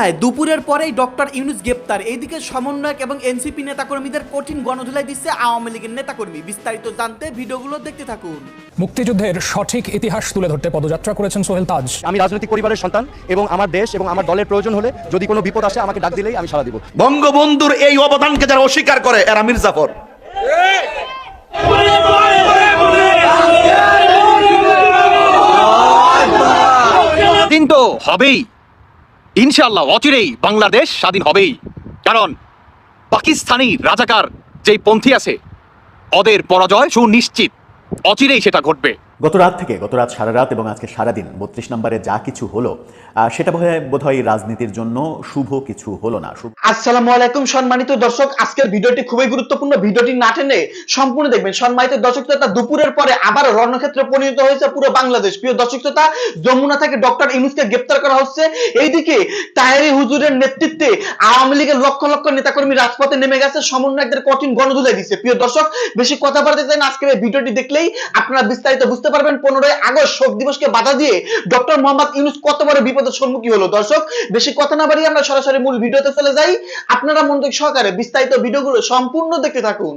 সন্ধ্যায় দুপুরের পরেই ডক্টর ইউনুস গ্রেপ্তার। এইদিকে সমন্বয়ক এবং এনসিপি নেতাকর্মীদের কঠিন গণধুলাই দিচ্ছে আওয়ামী লীগের নেতাকর্মী। বিস্তারিত জানতে ভিডিওগুলো দেখতে থাকুন। মুক্তিযুদ্ধের সঠিক ইতিহাস তুলে ধরতে পদযাত্রা করেছেন সোহেল তাজ। আমি রাজনৈতিক পরিবারের সন্তান এবং আমার দেশ এবং আমার দলের প্রয়োজন হলে যদি কোনো বিপদ আসে আমাকে ডাক দিলেই আমি সাড়া দিব। বঙ্গবন্ধুর এই অবদানকে যারা অস্বীকার করে এরা মির্জাফর। স্বাধীন তো হবেই। ইনশাল্লাহ অচিরেই বাংলাদেশ স্বাধীন হবেই। কারণ পাকিস্তানি রাজাকার যেই পন্থী আছে, ওদের পরাজয় সুনিশ্চিত। অচিরেই সেটা ঘটবে। গত রাত থেকে গত রাত সারা রাত এবং আজকে সারাদিন বত্রিশ নম্বরে যা কিছু হলো সেটা বোধহয় বোধহয় রাজনীতির জন্য শুভ কিছু হলো না। আসসালামু আলাইকুম সম্মানিত দর্শক, আজকের ভিডিওটি খুবই গুরুত্বপূর্ণ। ভিডিওটি না টেনে সম্পূর্ণ দেখবেন। সম্মানিত দর্শক শ্রোতা দুপুরের পরে আবার রণক্ষেত্রে পরিণত হয়েছে পুরো বাংলাদেশ। প্রিয় দর্শক শ্রোতা যমুনা থেকে ডক্টর ইউনুসকে গ্রেপ্তার করা হচ্ছে। এইদিকে তাহেরি হুজুরের নেতৃত্বে আওয়ামী লীগের লক্ষ লক্ষ নেতাকর্মী রাজপথে নেমে গেছে। সমন্বয়কদের কঠিন গণধুলাই দিচ্ছে প্রিয় দর্শক, বেশি কথা বলতে চাই আজকের এই ভিডিওটি দেখলেই আপনারা বিস্তারিত বুঝতে পারবেন পনেরোই আগস্ট শোক দিবসকে বাধা দিয়ে ডক্টর মোহাম্মদ ইউনুস কত বড় বিপদের সম্মুখীন হলো? দর্শক, বেশি কথা না বাড়িয়ে আমরা সরাসরি মূল ভিডিওতে চলে যাই। আপনারা মনোযোগ সহকারে বিস্তারিত ভিডিওগুলো সম্পূর্ণ দেখতে থাকুন।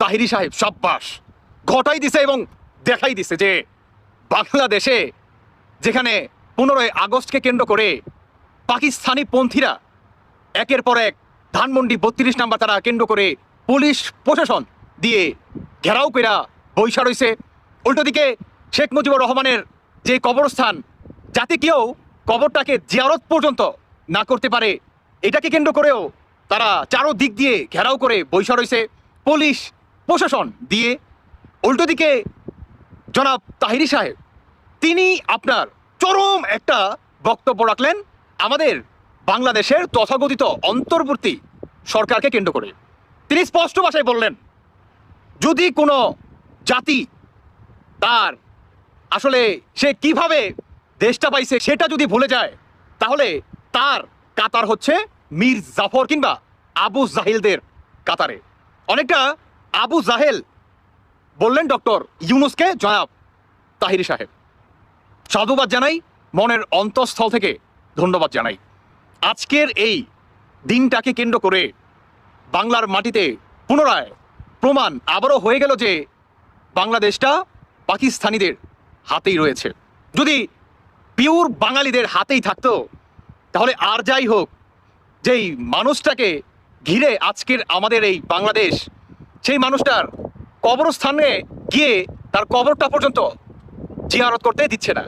তাহিরি সাহেব সাব্বাস। ঘটাই দিছে এবং দেখাই দিছে যে বাংলাদেশে যেখানে পনেরোই আগস্টকে কেন্দ্র করে পাকিস্তানি পন্থীরা একের পর এক ধানমন্ডি বত্রিশ নাম্বার তারা কেন্দ্র করে পুলিশ প্রশাসন দিয়ে ঘেরাও কইরা বৈশা রয়েছে উল্টো দিকে শেখ মুজিবুর রহমানের যে কবরস্থান যাতে কেউ কবরটাকে জিয়ারত পর্যন্ত না করতে পারে, এটাকে কেন্দ্র করেও তারা চারো দিক দিয়ে ঘেরাও করে বৈশা রয়েছে পুলিশ প্রশাসন দিয়ে উল্টো দিকে জনাব তাহিরি সাহেব, তিনি আপনার চরম একটা বক্তব্য রাখলেন আমাদের বাংলাদেশের তথাকথিত অন্তর্বর্তী সরকারকে কেন্দ্র করে। তিনি স্পষ্ট ভাষায় বললেন, যদি কোনো জাতি তার আসলে সে কীভাবে দেশটা পাইছে সেটা যদি ভুলে যায়, তাহলে তার কাতার হচ্ছে মীর জাফর কিংবা আবু জাহিলদের কাতারে। অনেকটা আবু জাহেল বললেন, ডক্টর ইউনুসকে জনাব তাহিরি সাহেব। সাধুবাদ জানাই, মনের অন্তঃস্থল থেকে ধন্যবাদ জানাই। আজকের এই দিনটাকে কেন্দ্র করে বাংলার মাটিতে পুনরায় প্রমাণ আবারও হয়ে গেল যে বাংলাদেশটা পাকিস্তানিদের হাতেই রয়েছে। যদি পিওর বাঙালিদের হাতেই থাকতো, তাহলে আর যাই হোক, যেই মানুষটাকে ঘিরে আজকের আমাদের এই বাংলাদেশ সেই মানুষটার কবরস্থানে গিয়ে তার কবরটা পর্যন্ত জিয়ারত করতে দিচ্ছে না।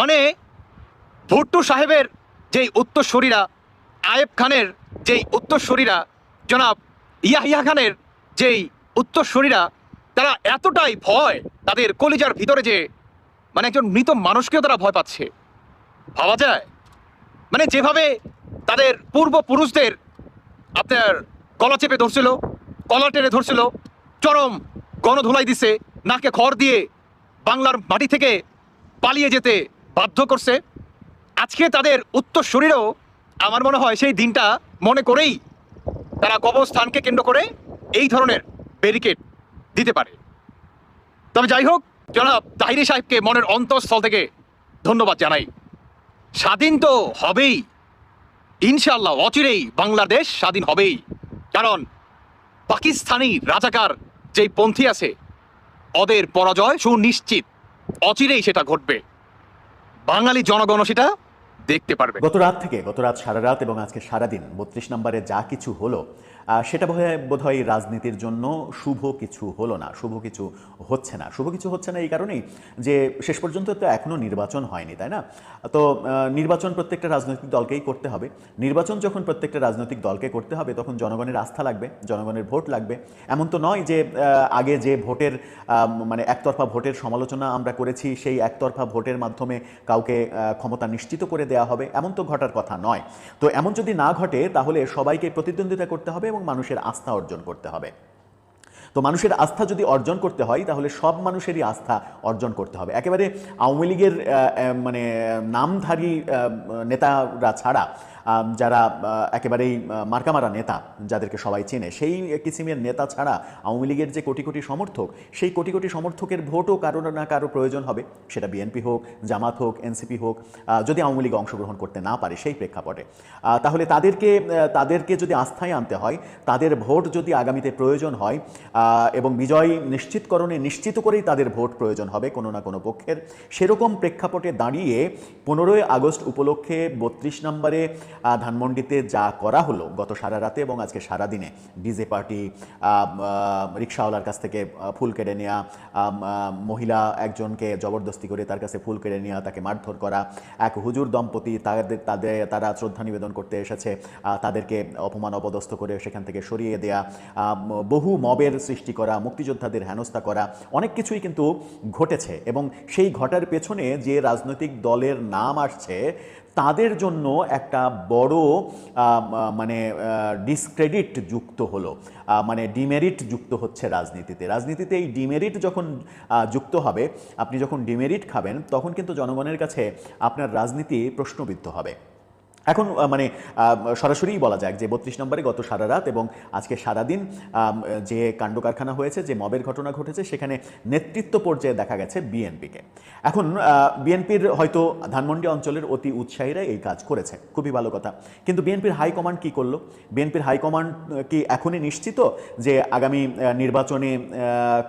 মানে ভুট্টু সাহেবের যেই উত্তরসূরিরা, আয়েব খানের যেই উত্তরসূরিরা, জনাব ইয়াহিয়া খানের যেই উত্তরসূরিরা, তারা এতটাই ভয় তাদের কলিজার ভিতরে যে মানে একজন মৃত মানুষকেও তারা ভয় পাচ্ছে। ভাবা যায়? মানে যেভাবে তাদের পূর্বপুরুষদের আপনার গলা চেপে ধরছিল কলা টেনে ধরছিল। চরম গণধোলাই দিছে, নাকে খড় দিয়ে বাংলার মাটি থেকে পালিয়ে যেতে বাধ্য করছে। আজকে তাদের উত্তর শরীরেও আমার মনে হয় সেই দিনটা মনে করেই তারা কবরস্থানকে কেন্দ্র করে এই ধরনের ব্যারিকেড দিতে পারে। তবে যাই হোক, জনাব তাহিরি সাহেবকে মনের অন্তঃস্থল থেকে ধন্যবাদ জানাই। স্বাধীন তো হবেই। ইনশাল্লাহ অচিরেই বাংলাদেশ স্বাধীন হবেই। কারণ পাকিস্তানি রাজাকার যেই পন্থী আছে, ওদের পরাজয় সুনিশ্চিত। অচিরেই সেটা ঘটবে। বাঙালি জনগণ সেটা দেখতে পারবে। গত রাত থেকে, গত রাত সারা রাত এবং আজকে সারাদিন, বত্রিশ নম্বরে যা কিছু হলো সেটা বোধহয় বোধহয় রাজনীতির জন্য শুভ কিছু হলো না, শুভ কিছু হচ্ছে না। শুভ কিছু হচ্ছে না এই কারণেই যে শেষ পর্যন্ত তো এখনও নির্বাচন হয়নি, তাই না? তো নির্বাচন প্রত্যেকটা রাজনৈতিক দলকেই করতে হবে। নির্বাচন যখন প্রত্যেকটা রাজনৈতিক দলকে করতে হবে, তখন জনগণের আস্থা লাগবে, জনগণের ভোট লাগবে। এমন তো নয় যে আগে যে ভোটের মানে একতরফা ভোটের সমালোচনা আমরা করেছি, সেই একতরফা ভোটের মাধ্যমে কাউকে ক্ষমতা নিশ্চিত করে দেওয়া হবে, এমন তো ঘটার কথা নয়। তো এমন যদি না ঘটে, তাহলে সবাইকে প্রতিদ্বন্দ্বিতা করতে হবে এবং মানুষের আস্থা অর্জন করতে হবে। তো মানুষের আস্থা যদি অর্জন করতে হয়, তাহলে সব মানুষেরই আস্থা অর্জন করতে হবে। একেবারে আওয়ামী লীগের মানে নামধারী নেতারা ছাড়া যারা একেবারেই মার্কামারা নেতা যাদেরকে সবাই চেনে, সেই কিসিমের নেতা ছাড়া আওয়ামী লীগের যে কোটি কোটি সমর্থক, সেই কোটি কোটি সমর্থকের ভোটও কারও না কারও প্রয়োজন হবে। সেটা বিএনপি হোক, জামাত হোক, এনসিপি হোক যদি আওয়ামী লীগ অংশগ্রহণ করতে না পারে সেই প্রেক্ষাপটে। তাহলে তাদেরকে তাদেরকে যদি আস্থায় আনতে হয়, তাদের ভোট যদি আগামীতে প্রয়োজন হয় এবং বিজয় নিশ্চিতকরণে নিশ্চিত করেই তাদের ভোট প্রয়োজন হবে কোনো না কোনো পক্ষের, সেরকম প্রেক্ষাপটে দাঁড়িয়ে পনেরোই আগস্ট উপলক্ষে বত্রিশ নম্বরে ধানমন্ডিতে যা করা হলো গত সারা রাতে এবং আজকে সারা দিনে ডিজে পার্টি রিক্সাওয়ালার কাছ থেকে ফুল কেড়ে নেওয়া মহিলা একজনকে জবরদস্তি করে তার কাছে ফুল কেড়ে নেওয়া তাকে মারধর করা, এক হুজুর দম্পতি তাদের তাদের, তারা শ্রদ্ধা নিবেদন করতে এসেছে তাদেরকে অপমান অপদস্থ করে সেখান থেকে সরিয়ে দেয়া বহু মবের সৃষ্টি করা, মুক্তিযোদ্ধাদের হেনস্থা করা, অনেক কিছুই কিন্তু ঘটেছে এবং সেই ঘটার পেছনে যে রাজনৈতিক দলের নাম আসছে তাদের জন্য একটা বড় মানে ডিসক্রেডিট যুক্ত হলো। মানে ডিমেরিট যুক্ত হচ্ছে রাজনীতিতে। রাজনীতিতে এই ডিমেরিট যখন যুক্ত হবে, আপনি যখন ডিমেরিট খাবেন, তখন কিন্তু জনগণের কাছে আপনার রাজনীতি প্রশ্নবিদ্ধ হবে। এখন মানে সরাসরিই বলা যাক যে বত্রিশ নম্বরে গত সারা রাত এবং আজকে সারাদিন যে কাণ্ড কারখানা হয়েছে, যে মবের ঘটনা ঘটেছে, সেখানে নেতৃত্ব পর্যায়ে দেখা গেছে বিএনপিকে। এখন বিএনপির হয়তো ধানমন্ডি অঞ্চলের অতি উৎসাহীরা এই কাজ করেছে। খুবই ভালো কথা। কিন্তু বিএনপির হাইকমান্ড কি করল? বিএনপির হাইকমান্ড কি এখনই নিশ্চিত যে আগামী নির্বাচনে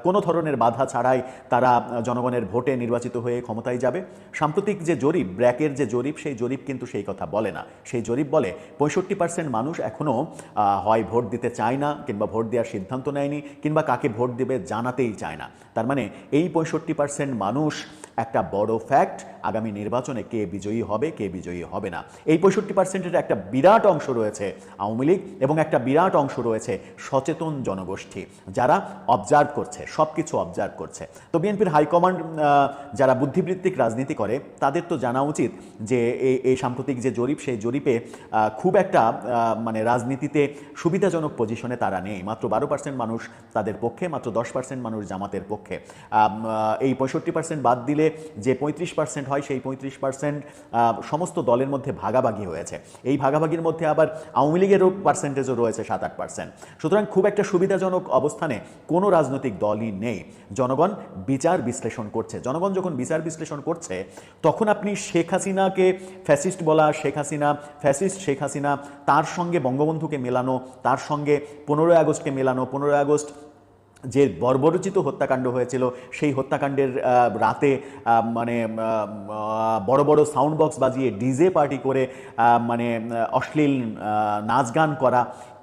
কোনো ধরনের বাধা ছাড়াই তারা জনগণের ভোটে নির্বাচিত হয়ে ক্ষমতায় যাবে? সাম্প্রতিক যে জরিপ, ব্র্যাকের যে জরিপ, সেই জরিপ কিন্তু সেই কথা বলে না। সেই জরিপ বলে পঁয়ষট্টি পার্সেন্ট মানুষ এখনও হয় ভোট দিতে চায় না কিংবা ভোট দেওয়ার সিদ্ধান্ত নেয়নি কিংবা কাকে ভোট দেবে জানাতেই চায় না। তার মানে এই পঁয়ষট্টি পার্সেন্ট মানুষ একটা বড় ফ্যাক্ট আগামী নির্বাচনে কে বিজয়ী হবে, কে বিজয়ী হবে না। এই পঁয়ষট্টি পার্সেন্টের একটা বিরাট অংশ রয়েছে আওয়ামী লীগ এবং একটা বিরাট অংশ রয়েছে সচেতন জনগোষ্ঠী, যারা অবজার্ভ করছে সব কিছু অবজার্ভ করছে। তো বিএনপির হাইকমান্ড যারা বুদ্ধিবৃত্তিক রাজনীতি করে, তাদের তো জানা উচিত যে এই সাম্প্রতিক যে জরিপ, সেই জরিপে খুব একটা মানে রাজনীতিতে সুবিধাজনক পজিশনে তারা নেই। মাত্র বারো পার্সেন্ট মানুষ তাদের পক্ষে, মাত্র দশ পার্সেন্ট মানুষ জামাতের পক্ষে। এই পঁয়ষট্টি পার্সেন্ট বাদ দিলে যে পঁয়ত্রিশ পার্সেন্ট হয়, সেই পঁয়ত্রিশ পার্সেন্ট সমস্ত দলের মধ্যে ভাগাভাগি হয়েছে। এই ভাগাভাগির মধ্যে আবার আওয়ামী লীগেরও পার্সেন্টেজও রয়েছে সাত আট পার্সেন্ট সুতরাং খুব একটা সুবিধাজনক অবস্থানে কোনো রাজনৈতিক দলই নেই। জনগণ বিচার বিশ্লেষণ করছে। জনগণ যখন বিচার বিশ্লেষণ করছে, তখন আপনি শেখ হাসিনাকে ফ্যাসিস্ট বলা, শেখ হাসিনা ফ্যাসিস্ট, শেখ হাসিনা তার সঙ্গে বঙ্গবন্ধুকে মেলানো, তার সঙ্গে পনেরোই আগস্টকে মেলানো, পনেরোই আগস্ট যে বর্বরচিত হত্যাকাণ্ড হয়েছিল, সেই হত্যাকাণ্ডের রাতে মানে বড় বড় সাউন্ড বক্স বাজিয়ে ডিজে পার্টি করে মানে অশ্লীল নাচ গান করা,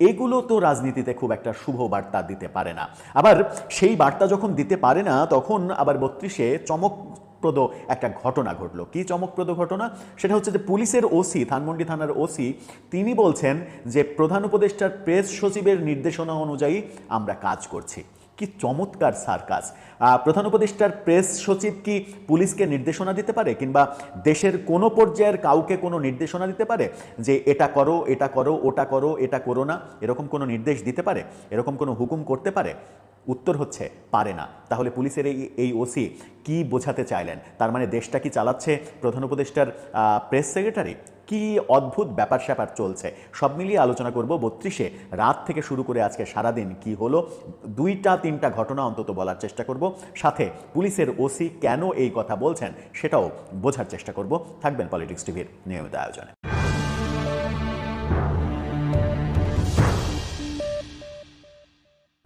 এগুলো তো রাজনীতিতে খুব একটা শুভ বার্তা দিতে পারে না। আবার সেই বার্তা যখন দিতে পারে না, তখন আবার বত্রিশে চমক চমকপ্রদ একটা ঘটনা ঘটলো। কি চমকপ্রদ ঘটনা? সেটা হচ্ছে যে পুলিশের ওসি, ধানমন্ডি থানার ওসি, তিনি বলছেন যে প্রধান উপদেষ্টার প্রেস সচিবের নির্দেশনা অনুযায়ী আমরা কাজ করছি। কি চমৎকার সার্কাস। প্রধান উপদেষ্টার প্রেস সচিব কি পুলিশকে নির্দেশনা দিতে পারে? কিংবা দেশের কোনো পর্যায়ের কাউকে কোনো নির্দেশনা দিতে পারে? যে এটা করো এটা করো, ওটা করো, এটা করো না, এরকম কোনো নির্দেশ দিতে পারে? এরকম কোনো হুকুম করতে পারে? উত্তর হচ্ছে, পারে না। তাহলে পুলিশের এই এই ওসি কি বোঝাতে চাইলেন? তার মানে দেশটা কি চালাচ্ছে? প্রধান উপদেষ্টার প্রেস সেক্রেটারি? কি অদ্ভুত ব্যাপার স্যাপার চলছে? সব মিলিয়ে আলোচনা করব বত্রিশে রাত থেকে শুরু করে আজকে সারাদিন কি হলো? দুইটা, তিনটা ঘটনা অন্তত বলার চেষ্টা করব। সাথে পুলিশের ওসি কেন এই কথা বলছেন সেটাও বোঝার চেষ্টা করব। থাকবেন পলিটিক্স টিভির নিয়মিত আয়োজনে।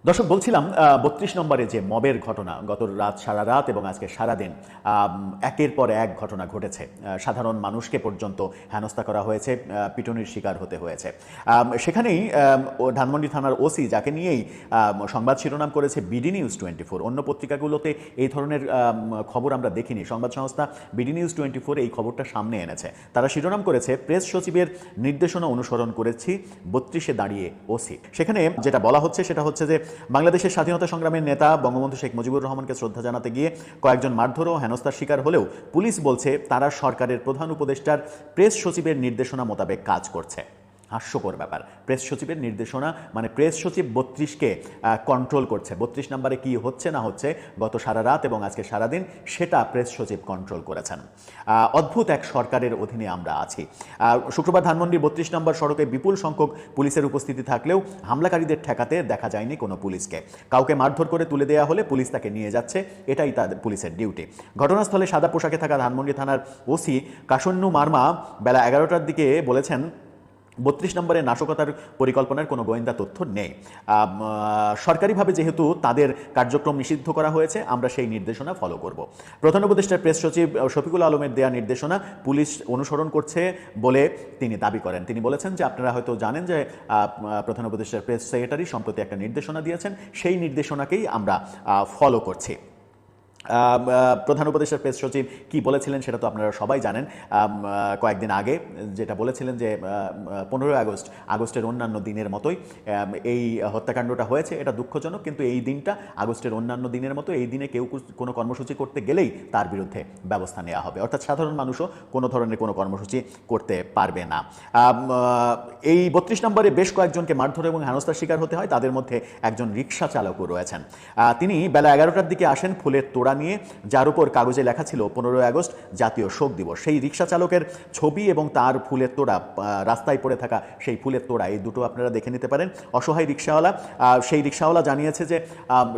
দর্শক বলছিলাম বত্রিশ নম্বরে যে মবের ঘটনা গত রাত সারা রাত এবং আজকে সারাদিন আম, একের পর এক ঘটনা ঘটেছে। সাধারণ মানুষকে পর্যন্ত হেনস্থা করা হয়েছে পিটুনির শিকার হতে হয়েছে। সেখানেই ধানমন্ডি থানার ওসি যাকে নিয়েই সংবাদ শিরোনাম করেছে বিডি নিউজ টোয়েন্টি ফোর অন্য পত্রিকাগুলোতে এই ধরনের খবর আমরা দেখিনি। সংবাদ সংস্থা বিডি নিউজ টোয়েন্টি ফোর এই খবরটা সামনে এনেছে। তারা শিরোনাম করেছে প্রেস সচিবের নির্দেশনা অনুসরণ করেছি বত্রিশে দাঁড়িয়ে ওসি। সেখানে যেটা বলা হচ্ছে সেটা হচ্ছে যে বাংলাদেশের স্বাধীনতা সংগ্রামের নেতা বঙ্গবন্ধু শেখ মুজিবুর রহমানকে শ্রদ্ধা জানাতে গিয়ে কয়েকজন মারধর ও হেনস্থার শিকার হলেও পুলিশ বলছে তারা সরকারের প্রধান উপদেষ্টার প্রেস সচিবের নির্দেশনা মোতাবেক কাজ করছে। হাস্যকর ব্যাপার। প্রেস সচিবের নির্দেশনা মানে প্রেস সচিব বত্রিশকে কন্ট্রোল করছে। বত্রিশ নম্বরে কি হচ্ছে না হচ্ছে, গত সারা রাত এবং আজকে সারাদিন সেটা প্রেস সচিব কন্ট্রোল করেছেন। অদ্ভুত এক সরকারের অধীনে আমরা আছি। শুক্রবার ধানমন্ডির বত্রিশ নম্বর সড়কে বিপুল সংখ্যক পুলিশের উপস্থিতি থাকলেও হামলাকারীদের ঠেকাতে দেখা যায়নি কোনো পুলিশকে। কাউকে মারধর করে তুলে দেওয়া হলে পুলিশ তাকে নিয়ে যাচ্ছে, এটাই তাদের পুলিশের ডিউটি ঘটনাস্থলে সাদা পোশাকে থাকা ধানমন্ডি থানার ওসি কাসন্নু মার্মা বেলা এগারোটার দিকে বলেছেন বত্রিশ নম্বরে নাশকতার পরিকল্পনার কোনো গোয়েন্দা তথ্য নেই। সরকারিভাবে যেহেতু তাদের কার্যক্রম নিষিদ্ধ করা হয়েছে, আমরা সেই নির্দেশনা ফলো করব। প্রধান উপদেষ্টার প্রেস সচিব শফিকুল আলমের দেয়া নির্দেশনা পুলিশ অনুসরণ করছে বলে তিনি দাবি করেন। তিনি বলেছেন যে, আপনারা হয়তো জানেন যে প্রধান উপদেষ্টার প্রেস সেক্রেটারি সম্প্রতি একটা নির্দেশনা দিয়েছেন। সেই নির্দেশনাকেই আমরা ফলো করছি। প্রধান উপদেষ্টার প্রেস সচিব কি বলেছিলেন সেটা তো আপনারা সবাই জানেন। কয়েকদিন আগে যেটা বলেছিলেন যে পনেরোই আগস্ট, আগস্টের অন্যান্য দিনের মতোই এই হত্যাকাণ্ডটা হয়েছে, এটা দুঃখজনক, কিন্তু এই দিনটা আগস্টের অন্যান্য দিনের মতো, এই দিনে কেউ কোনো কর্মসূচি করতে গেলেই তার বিরুদ্ধে ব্যবস্থা নেওয়া হবে। অর্থাৎ সাধারণ মানুষও কোনো ধরনের কোনো কর্মসূচি করতে পারবে না। এই বত্রিশ নম্বরে বেশ কয়েকজনকে মারধর এবং হেনস্থার শিকার হতে হয়, তাদের মধ্যে একজন রিক্সা চালকও রয়েছেন। তিনি বেলা এগারোটার দিকে আসেন ফুলের তোড়া নিয়ে যার উপর কাগজে লেখা ছিল পনেরোই আগস্ট জাতীয় শোক দিবস। সেই রিক্সা চালকের ছবি এবং তার ফুলের তোড়া রাস্তায় পড়ে থাকা সেই ফুলের তোড়া, এই দুটো আপনারা দেখে নিতে পারেন। অসহায় রিক্সাওয়ালা সেই রিক্সাওয়ালা জানিয়েছে যে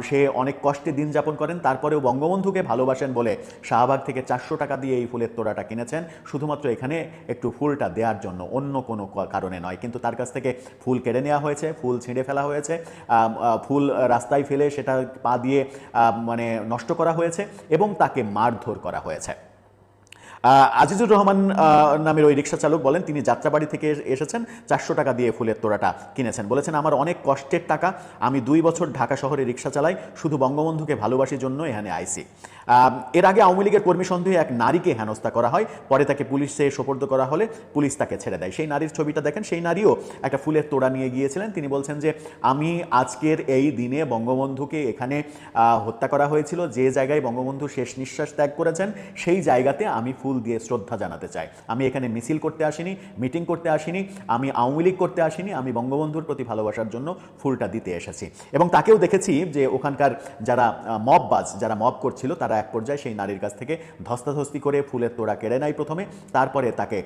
সে অনেক কষ্টে দিন যাপন করেন, তারপরেও বঙ্গবন্ধুকে ভালোবাসেন বলে শাহবাগ থেকে চারশো টাকা দিয়ে এই ফুলের তোড়াটা কিনেছেন। শুধুমাত্র এখানে একটু ফুলটা দেওয়ার জন্য, অন্য কোনো কারণে নয়। কিন্তু তার কাছ থেকে ফুল কেড়ে নেওয়া হয়েছে, ফুল ছিঁড়ে ফেলা হয়েছে। ফুল রাস্তায় ফেলে সেটা পা দিয়ে মানে নষ্ট করা হয়েছে। এবং তাকে মারধর করা হয়েছে। আজিজুর রহমান নামের ওই রিক্সা চালক বলেন, তিনি যাত্রাবাড়ি থেকে এসেছেন, চারশো টাকা দিয়ে ফুলের তোড়াটা কিনেছেন। বলেছেন, আমার অনেক কষ্টের টাকা, আমি দুই বছর ঢাকা শহরে রিক্সা চালাই, শুধু বঙ্গবন্ধুকে ভালোবাসির জন্য এখানে আইসি। এর আগে আওয়ামী লীগের কর্মী সন্দেহে এক নারীকে হেনস্থা করা হয়, পরে তাকে পুলিশে সোপর্দ করা হলে পুলিশ তাকে ছেড়ে দেয়। সেই নারীর ছবিটা দেখেন, সেই নারীও একটা ফুলের তোড়া নিয়ে গিয়েছিলেন। তিনি বলছেন যে, আমি আজকের এই দিনে বঙ্গবন্ধুকে এখানে হত্যা করা হয়েছিল, যে জায়গায় বঙ্গবন্ধু শেষ নিঃশ্বাস ত্যাগ করেছেন, সেই জায়গাতে আমি ফুল দিয়ে শ্রদ্ধা জানাতে চাই আমি এখানে মিছিল করতে আসিনি, মিটিং করতে আসিনি, আমি আওয়ামী লীগ করতে আসিনি, আমি বঙ্গবন্ধুর প্রতি ভালোবাসার জন্য ফুলটা দিতে এসেছি। এবং তাকেও দেখেছি যে ওখানকার যারা মব বাজ যারা মব করছিল, তারা এক পর্যায়ে সেই নারীর কাছ থেকে ধস্তাধস্তি করে ফুলের তোড়া কেড়ে নেয় প্রথমে, তারপরে তাকে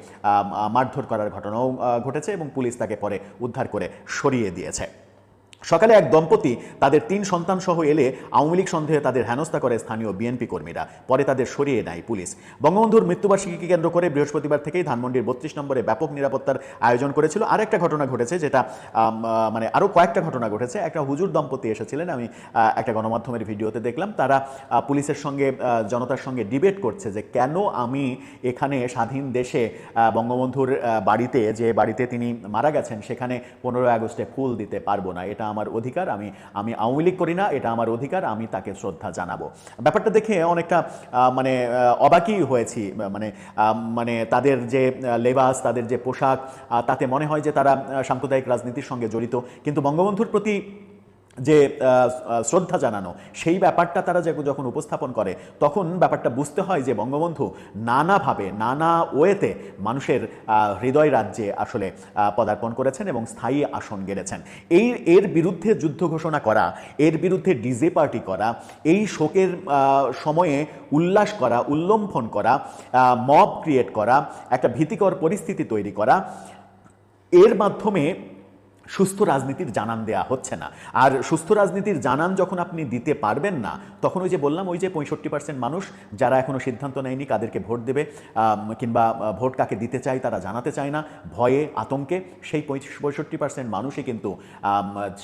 মারধর করার ঘটনাও ঘটেছে এবং পুলিশ তাকে পরে উদ্ধার করে সরিয়ে দিয়েছে। সকালে এক দম্পতি তাদের তিন সন্তান সহ এলে আওয়ামী লীগ সন্দেহে তাদের হেনস্থা করে স্থানীয় বিএনপি কর্মীরা। পরে তাদের সরিয়ে নেয় পুলিশ। বঙ্গবন্ধুর মৃত্যুবার্ষিকীকে কেন্দ্র করে বৃহস্পতিবার থেকেই ধানমন্ডির বত্রিশ নম্বরে ব্যাপক নিরাপত্তার আয়োজন করেছিল। আর একটা ঘটনা ঘটেছে যেটা মানে আরও কয়েকটা ঘটনা ঘটেছে। একটা হুজুর দম্পতি এসেছিলেন, আমি একটা গণমাধ্যমের ভিডিওতে দেখলাম। তারা পুলিশের সঙ্গে জনতার সঙ্গে ডিবেট করছে যে কেন আমি এখানে স্বাধীন দেশে বঙ্গবন্ধুর বাড়িতে, যে বাড়িতে তিনি মারা গেছেন, সেখানে পনেরোই আগস্টে ফুল দিতে পারব না। এটা আমার অধিকার, আমি আমি আওয়ামী লীগ করি না, এটা আমার অধিকার, আমি তাকে শ্রদ্ধা জানাব। ব্যাপারটা দেখে অনেকটা মানে অবাকি অবাকই হয়েছি মানে মানে তাদের যে লেবাস, তাদের যে পোশাক তাতে মনে হয় যে তারা সাম্প্রদায়িক রাজনীতির সঙ্গে জড়িত। কিন্তু বঙ্গবন্ধুর প্রতি যে শ্রদ্ধা জানানো, সেই ব্যাপারটা তারা যে- যখন উপস্থাপন করে, তখন ব্যাপারটা বুঝতে হয় যে বঙ্গবন্ধু নানাভাবে, নানা ওয়েতে মানুষের হৃদয় রাজ্যে আসলে পদার্পণ করেছেন এবং স্থায়ী আসন গেড়েছেন। এই, এর বিরুদ্ধে যুদ্ধ ঘোষণা করা, এর বিরুদ্ধে ডিজে পার্টি করা, এই শোকের সময়ে উল্লাস করা, উল্লম্ফন করা মব ক্রিয়েট করা, একটা ভীতিকর পরিস্থিতি তৈরি করা, এর মাধ্যমে সুস্থ রাজনীতির জানান দেয়া হচ্ছে না। আর সুস্থ রাজনীতির জানান যখন আপনি দিতে পারবেন না, তখন ওই যে বললাম, ওই যে পঁয়ষট্টি পার্সেন্ট মানুষ যারা এখনও সিদ্ধান্ত নেয়নি কাদেরকে ভোট দেবে কিংবা ভোট কাকে দিতে চায় তারা জানাতে চায় না, ভয়ে, আতঙ্কে, সেই পঁয়ষট্টি পার্সেন্ট মানুষই কিন্তু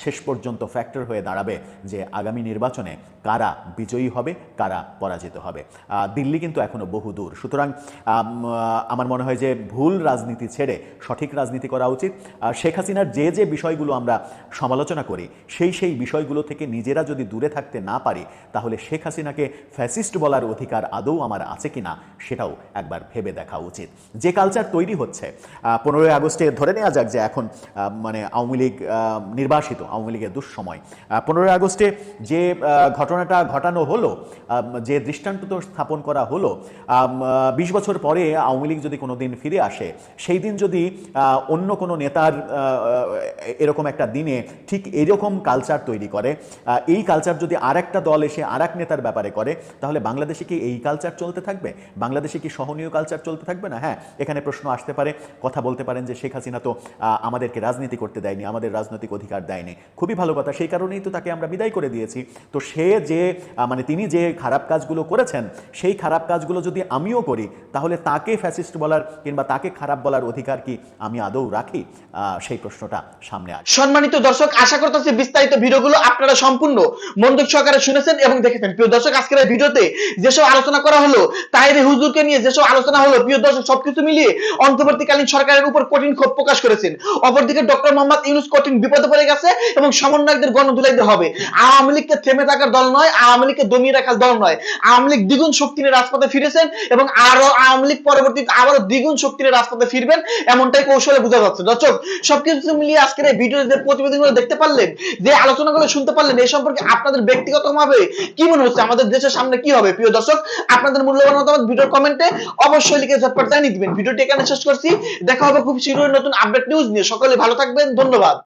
শেষ পর্যন্ত ফ্যাক্টর হয়ে দাঁড়াবে যে আগামী নির্বাচনে কারা বিজয়ী হবে, কারা পরাজিত হবে। দিল্লি কিন্তু এখনও বহু দূর। সুতরাং আমার মনে হয় যে ভুল রাজনীতি ছেড়ে সঠিক রাজনীতি করা উচিত। শেখ হাসিনার যে যে বিষয়গুলো আমরা সমালোচনা করি, সেই সেই বিষয়গুলো থেকে নিজেরা যদি দূরে থাকতে না পারি, তাহলে শেখ হাসিনাকে ফ্যাসিস্ট বলার অধিকার আদৌ আমার আছে কিনা সেটাও একবার ভেবে দেখা উচিত। যে কালচার তৈরি হচ্ছে পনেরোই আগস্টে ধরে নেওয়া যাক যে এখন মানে আওয়ামী লীগ নির্বাসিত, আওয়ামী লীগের দুঃসময়। পনেরোই আগস্টে যে ঘটনাটা ঘটানো হলো যে দৃষ্টান্ত স্থাপন করা হলো বিশ বছর পরে আওয়ামী লীগ যদি কোনোদিন ফিরে আসে, সেই দিন যদি অন্য কোনো নেতার এরকম একটা দিনে ঠিক এরকম কালচার তৈরি করে। এই কালচার যদি আর একটা দল এসে আর এক নেতার ব্যাপারে করে, তাহলে বাংলাদেশে কি এই কালচার চলতে থাকবে? বাংলাদেশে কি সহনীয় কালচার চলতে থাকবে না? হ্যাঁ এখানে প্রশ্ন আসতে পারে। কথা বলতে পারেন যে শেখ হাসিনা তো আমাদেরকে রাজনীতি করতে দেয়নি, আমাদের রাজনৈতিক অধিকার দেয়নি। খুবই ভালো কথা, সেই কারণেই তো তাকে আমরা বিদায় করে দিয়েছি। তো সে যে মানে তিনি যে খারাপ কাজগুলো করেছেন, সেই খারাপ কাজগুলো যদি আমিও করি, তাহলে তাকে ফ্যাসিস্ট বলার কিংবা তাকে খারাপ বলার অধিকার কি আমি আদৌ রাখি? সেই প্রশ্নটা সামনে আসে সম্মানিত দর্শক, আশা করতেছি বিস্তারিত ভিডিওগুলো আপনারা সম্পূর্ণ মনোযোগ সহকারে শুনেছেন এবং দেখেছেন। প্রিয় দর্শক, আজকের এই ভিডিওতে যেসব আলোচনা করা হলো তাহিরে হুজুরকে নিয়ে যেসব আলোচনা হলো, প্রিয় দর্শক, সবকিছু মিলিয়ে অন্তর্বর্তীকালীন সরকারের উপর কঠিন ক্ষোভ প্রকাশ করেছেন। অপরদিকে ডক্টর মোহাম্মদ ইউনুস কঠিন বিপদে পড়ে গেছে এবং সমন্বয়কদের গণধুলাইতে হবে। আওয়ামী লীগকে থেমে থাকার দল নয়, আওয়ামী লীগকে দমিয়ে রাখার দল নয়। আওয়ামী লীগ দ্বিগুণ শক্তি নিয়ে রাজপথে ফিরেছেন এবং আরও আওয়ামী লীগ পরবর্তীতে আবারও দ্বিগুণ শক্তি নিয়ে রাজপথে ফিরবেন, এমনটাই কৌশলে বোঝা যাচ্ছে। দর্শক, সবকিছু মিলিয়ে আজকের এই ভিডিওতে প্রতিবেদনগুলো দেখতে পারলেন, যে আলোচনাগুলো শুনতে পারলেন এই সম্পর্কে আপনাদের ব্যক্তিগতভাবে কি মনে হচ্ছে, আমাদের দেশের সামনে কি হবে? প্রিয় দর্শক, আপনাদের মূল্যবান মতামত ভিডিওর কমেন্টে অবশ্যই লিখে ঝটপট জানিয়ে দিবেন। ভিডিওটি এখানে শেষ করছি। দেখা হবে খুব শীঘ্রই নতুন আপডেট নিউজ নিয়ে। সকলে ভালো থাকবেন। ধন্যবাদ।